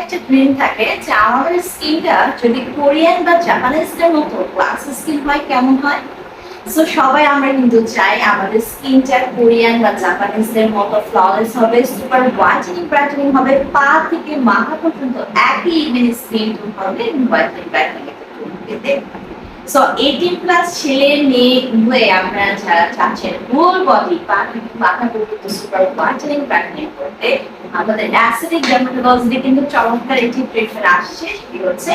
একটা ক্রিম থাকে যে আমাদের স্কিনটা যদি কোরিয়ান বা জাপানিজদের মতো গ্লাস স্কিন হয়, কেমন হয়? সো সবাই আমরা কিন্তু চাই আমাদের স্কিনটা কোরিয়ান বা জাপানিজদের মতো ফ্ললেস হবে সুপার হোয়াইটেনিং ব্রাইটেনিং হবে, পা থেকে মাথা পর্যন্ত একই ইভেন স্কিন হবে হোয়াইটেনিং ব্রাইটেনিং পেতে সো এইটিন প্লাস ছেলে মেয়ে উভয়ে আপনারা যারা চাচ্ছেন ফুল বডি মাথা পর্যন্ত সুপার হোয়াইটেনিং ব্রাইটেনিং করতে আমাদের অ্যাসিডিক ডার্মাটোলজিতে কিন্তু চমৎকার একটি ট্রিটমেন্ট আসছে, সেটি হচ্ছে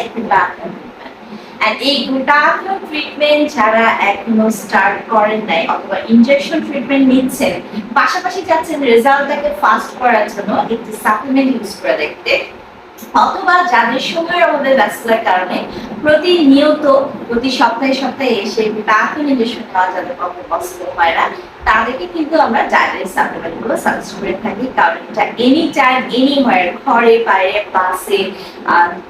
And এই গ্লুটাথিয়ন ট্রিটমেন্ট যারা এখনও স্টার্ট করেন নাই অথবা ইনজেকশন ট্রিটমেন্ট নিচ্ছেন, পাশাপাশি চাচ্ছেন রেজাল্টটাকে ফাস্ট করার জন্য একটি সাপ্লিমেন্ট ইউজ করে দেখতে। অথবা যাদের সময়ের অভাবে ব্যস্ততার কারণে প্রতিনিয়ত প্রতি সপ্তাহে সপ্তাহে এসে গ্লুটাথিয়ন ইনজেকশন নেওয়া যাদের পক্ষে হয় না, তাদেরকে কিন্তু আমরা ডায়াবেটিস সাপ্লিমেন্টগুলো সাজেস্ট করে থাকি। কারণ এটা এনি টাইম এনি হোয়ার ঘরে বাইরে বাসে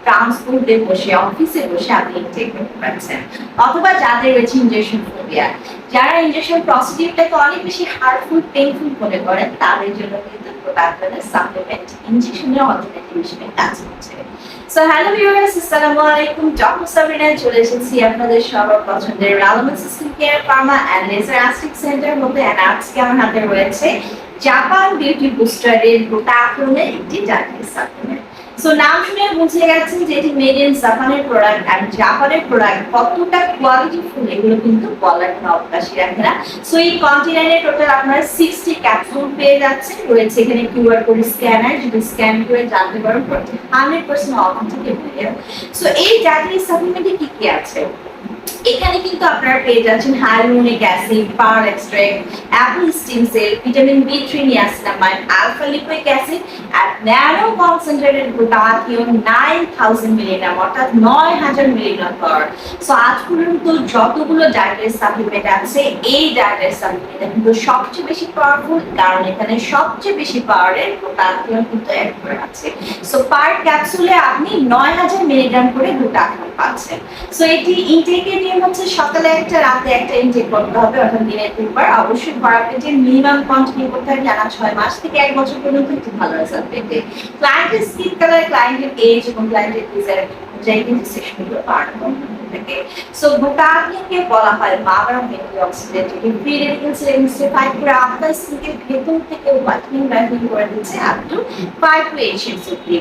ট্রান্সপোর্টে বসে অফিসে বসে আপনি ইনটেক করতে পারছেন। অথবা যাদের রয়েছে ইনজেকশন ফোবিয়া যারা ইনজেকশন প্রসিডিউরটাকে অনেক বেশি হার্ডফুল পেইনফুল মনে করেন, তাদের জন্য কিন্তু হ্যালো ভিউয়ার্স আসসালামু আলাইকুম ডক্টর আপনাদের সবার পছন্দের রালামেন্ট সেন্টার মধ্যে অ্যান্ড আজকে আমার হাতে রয়েছে। জাপান বিউটি বুস্টারের গ্লুটাথিয়নের একটি ডায়াবেটিস সাপ্লিমেন্ট সো নাম শুনে বুঝে গেছেন যে এটি মেড ইন জাপানের প্রোডাক্ট আর জাপানের প্রোডাক্ট কতটা কোয়ালিটি ফুল এগুলো কিন্তু বলার কোনো অবকাশই রাখে না সো এই কন্টেনারে টোটাল আপনারা সিক্সটি ক্যাপসুল পেয়ে যাচ্ছেন। রয়েছে এখানে কিউআর কোড স্ক্যানার যদি স্ক্যান করে জানতে পারেন হান্ড্রেড পার্সেন্ট অথেন্টিক সো এই জাতীয় সাপ্লিমেন্টে কি কি আছে? এখানে কিন্তু আপনারা পেয়ে যাচ্ছেন hyaluronic acid, power extract, apple stem cell, vitamin B three niacinamide alpha lipoic acid আর nano concentrated glutathione nine thousand milligram, অর্থাৎ নয় হাজার মিলিগ্রাম পাওয়ার সো আজ পর্যন্ত যতগুলো ডায়েটের সাপ্লিমেন্ট আছে, এই ডায়েটের সাপ্লিমেন্টটা কিন্তু সবচেয়ে বেশি পাওয়ারফুল কারণ এখানে সবচেয়ে বেশি পাওয়ারের গ্লুটাথিয়ন কিন্তু অ্যাড করে আছে সো পার ক্যাপসুলে আপনি নয় হাজার মিলিগ্রাম করে গ্লুটাথিয়ন পাচ্ছেন। সো এটি ইনটেকের নিয়ম হচ্ছে সকালে একটা, রাতে একটা ইনটেক করতে হবে, অর্থাৎ দিনে দুবার অবশ্যই ভরা পেটে মিনিমাম কন্টিনিউ করতে হবে টানা ছয় মাস থেকে এক বছর পর্যন্ত একটু ভালো রেজাল্ট পেতে। ক্লায়েন্টের স্কিন কালার ক্লায়েন্টের এজ এবং ক্লায়েন্টের ডিজাইন অনুযায়ী কিন্তু সেশনগুলো বাড়ানো বলা হয় মাদার অফ অ্যান্টিঅক্সিডেন্ট এটি ভেতর থেকে হোয়াইটেনিং ব্রাইটেনিং করে টু ফাইভ টু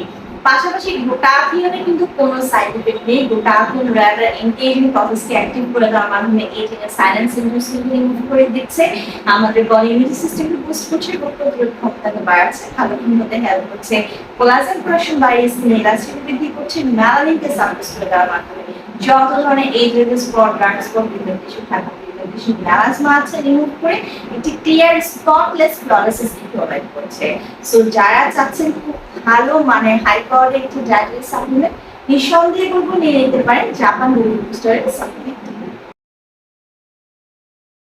পাশাপাশি গ্লুটাথিয়নে কিন্তু কোনো সাইড এফেক্ট নেই। গ্লুটাথিয়ন রাদার এনগেজিং প্রসেসকে অ্যাক্টিভ করে দেওয়ার মাধ্যমে এর সাইলেন্স ইন্ডাস্ট্রিকে রিমুভ করে দিচ্ছে। আমাদের বডি ইমিউনিটি সিস্টেমকে বুস্ট করছে রোগ প্রতিরোধ ক্ষমতাকে বাড়াচ্ছে, ভালো ঘুম হতে হেল্প করছে। কোলাজেন প্রোডাকশন বাড়িয়ে স্কিন বৃদ্ধি করছে মেলানিনকে সাপ্রেস করে দেওয়ার মাধ্যমে। যত ধরনের age related spot dark spot বিভিন্ন কিছু থাকা করে একটি ক্লিয়ার স্পটলেস ফ্ললেস প্রোভাইড করছে। সো যারা চাচ্ছেন খুব ভালো মানে হাই পাওয়ারের একটি ডায়েটারি সাপ্লিমেন্ট নিঃসন্দেহে বলব নিয়ে নিতে পারেন জাপান বুস্টারের সাপ্লিমেন্ট